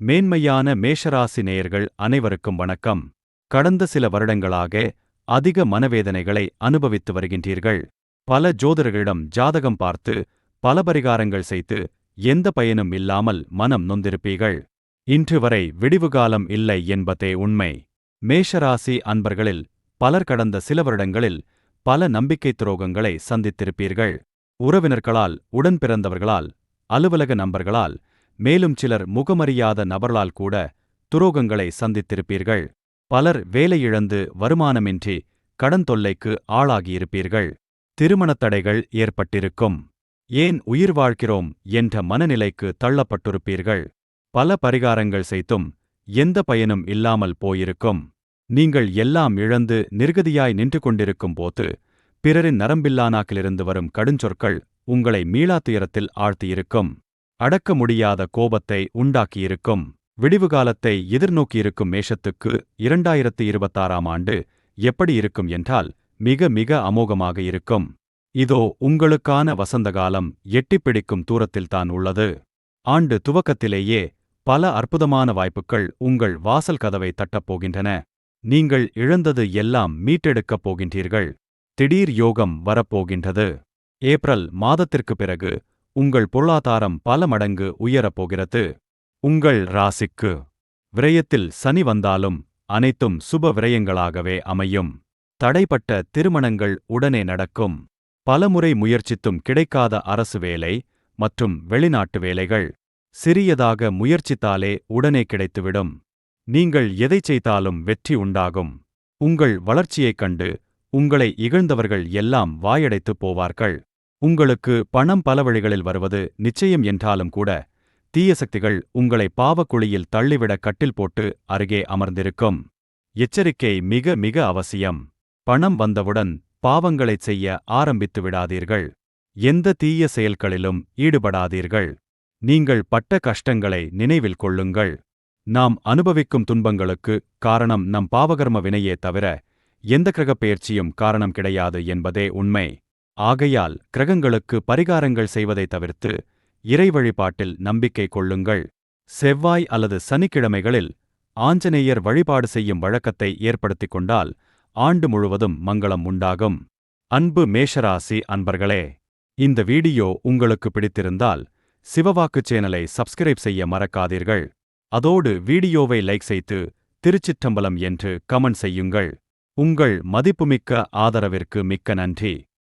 மேன்மையான மேஷராசி நேயர்கள் அனைவருக்கும் வணக்கம். கடந்த சில வருடங்களாக அதிக மனவேதனைகளை அனுபவித்து வருகின்றீர்கள். பல ஜோதிடர்களிடம் ஜாதகம் பார்த்து பல பரிகாரங்கள் செய்து எந்த பயனும் இல்லாமல் மனம் நொந்திருப்பீர்கள். இன்று வரை விடிவுகாலம் இல்லை என்பதே உண்மை. மேஷராசி அன்பர்களில் பலர் கடந்த சில வருடங்களில் பல நம்பிக்கை துரோகங்களை சந்தித்திருப்பீர்கள். உறவினர்களால் உடன் பிறந்தவர்களால் அலுவலக நம்பர்களால் மேலும் சிலர் முகமறியாத நபர்களால் கூட துரோகங்களை சந்தித்திருப்பீர்கள். பலர் வேலையிழந்து வருமானமின்றி கடன் தொல்லைக்கு ஆளாகியிருப்பீர்கள். திருமணத் தடைகள் ஏற்பட்டிருக்கும். ஏன் உயிர் வாழ்கிறோம் என்ற மனநிலைக்கு தள்ளப்பட்டிருப்பீர்கள். பல பரிகாரங்கள் செய்தும் எந்த பயனும் இல்லாமல் போயிருக்கும். நீங்கள் எல்லாம் இழந்து நிர்கதியாய் நின்று கொண்டிருக்கும் போது பிறரின் நரம்பில்லானாக்கிலிருந்து வரும் கடுஞ்சொற்கள் உங்களை மீளாத்துயரத்தில் ஆழ்த்தியிருக்கும். அடக்க முடியாத கோபத்தை உண்டாக்கியிருக்கும். விடிவுகாலத்தை எதிர்நோக்கியிருக்கும் மேஷத்துக்கு இரண்டாயிரத்து இருபத்தாறாம் ஆண்டு எப்படி இருக்கும் என்றால் மிக மிக அமோகமாக இருக்கும். இதோ உங்களுக்கான வசந்தகாலம் எட்டிப்பிடிக்கும் தூரத்தில்தான் உள்ளது. ஆண்டு துவக்கத்திலேயே பல அற்புதமான வாய்ப்புகள் உங்கள் வாசல் கதவை தட்டப்போகின்றன நீங்கள் இழந்தது எல்லாம் மீட்டெடுக்கப் போகின்றீர்கள். திடீர் யோகம் வரப்போகின்றது ஏப்ரல் மாதத்திற்குப் பிறகு உங்கள் பொருளாதாரம் பல மடங்கு உயரப்போகிறது உங்கள் ராசிக்கு விரயத்தில் சனி வந்தாலும் அனைத்தும் சுப விரயங்களாகவே அமையும். தடைப்பட்ட திருமணங்கள் உடனே நடக்கும். பலமுறை முயற்சித்தும் கிடைக்காத அரசு வேலை மற்றும் வெளிநாட்டு வேலைகள் சிறியதாக முயற்சித்தாலே உடனே கிடைத்துவிடும். நீங்கள் எதைச் செய்தாலும் வெற்றி உண்டாகும். உங்கள் வளர்ச்சியைக் கண்டு உங்களை இகழ்ந்தவர்கள் எல்லாம் வாயடைத்துப் போவார்கள். உங்களுக்கு பணம் பல வழிகளில் வருவது நிச்சயம் என்றாலும் கூட தீய சக்திகள் உங்களை பாவக்குழியில் தள்ளிவிட கட்டில் போட்டு அருகே அமர்ந்திருக்கும். எச்சரிக்கை மிக மிக அவசியம். பணம் வந்தவுடன் பாவங்களைச் செய்ய ஆரம்பித்து விடாதீர்கள். எந்த தீய செயல்களிலும் ஈடுபடாதீர்கள். நீங்கள் பட்ட கஷ்டங்களை நினைவில் கொள்ளுங்கள். நாம் அனுபவிக்கும் துன்பங்களுக்கு காரணம் நம் பாவகர்ம வினையே தவிர எந்த கிரகப் பெயர்ச்சியும் காரணம் கிடையாது என்பதே உண்மை. ஆகையால் கிரகங்களுக்கு பரிகாரங்கள் செய்வதை தவிர்த்து இறை வழிபாட்டில் நம்பிக்கை கொள்ளுங்கள். செவ்வாய் அல்லது சனிக்கிழமைகளில் ஆஞ்சநேயர் வழிபாடு செய்யும் வழக்கத்தை ஏற்படுத்திக் கொண்டால் ஆண்டு முழுவதும் மங்களம் உண்டாகும். அன்பு மேஷராசி அன்பர்களே இந்த வீடியோ உங்களுக்கு பிடித்திருந்தால் சிவவாக்கு சேனலை சப்ஸ்கிரைப் செய்ய மறக்காதீர்கள். அதோடு வீடியோவை லைக் செய்து திருச்சிற்றம்பலம் என்று கமெண்ட் செய்யுங்கள். உங்கள் மதிப்புமிக்க ஆதரவிற்கு மிக்க நன்றி.